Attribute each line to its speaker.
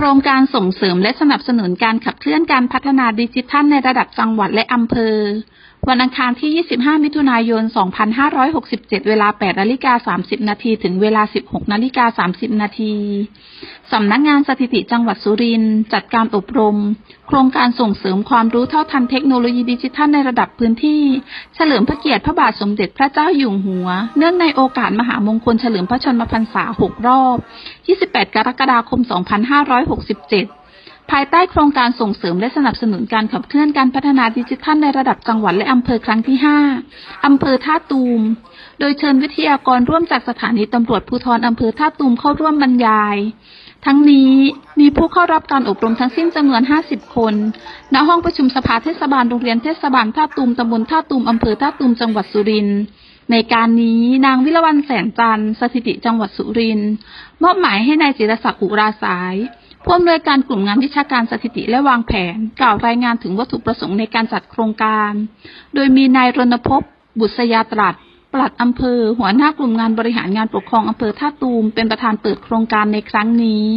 Speaker 1: โครงการส่งเสริมและสนับสนุนการขับเคลื่อนการพัฒนาดิจิทัลในระดับจังหวัดและอำเภอ วันอังคารที่ 25 มิถุนายน 2567 เวลา 8 นาฬิกา 30 นาที ถึงเวลา 16 นาฬิกา 30 นาที สำนักงานสถิติจังหวัดสุรินทร์จัดการอบรม โครงการส่งเสริมความรู้เท่าทันเทคโนโลยีดิจิทัลในระดับพื้นที่ เฉลิมพระเกียรติพระบาทสมเด็จพระเจ้าอยู่หัว เนื่องในโอกาสมหามงคลเฉลิมพระชนมพรรษา 6 รอบ 28 กรกฎาคม 2567 ภายใต้โครงการส่งเสริมและสนับสนุนการขับเคลื่อนการพัฒนาดิจิทัลในระดับจังหวัดและอำเภอครั้งที่ 5 อำเภอท่าตูม โดยเชิญวิทยากรร่วมจากสถานีตำรวจภูธรอำเภอท่าตูมเข้าร่วมบรรยาย ทั้งนี้มีผู้เข้ารับการอบรมทั้งสิ้นจำนวน 50 คน ณ ห้องประชุมสภาเทศบาลโรงเรียนเทศบาลท่าตูมตำบลท่าตูมอำเภอท่าตูมจังหวัดสุรินทร์ในการนี้นางวิรวรรณแสงจันทร์สถิติจังหวัดสุรินทร์มอบหมายให้นายจิรศักดิ์อุราสาย ผู้อำนวยการกลุ่มงานวิชาการสถิติและวางแผน กล่าวรายงานถึงวัตถุประสงค์ในการจัดโครงการ โดยมีนายรณพบ บุษยาตรัสปลัดอำเภอ หัวหน้ากลุ่มงานบริหารงานปกครองอำเภอท่าตูม เป็นประธานเปิดโครงการในครั้งนี้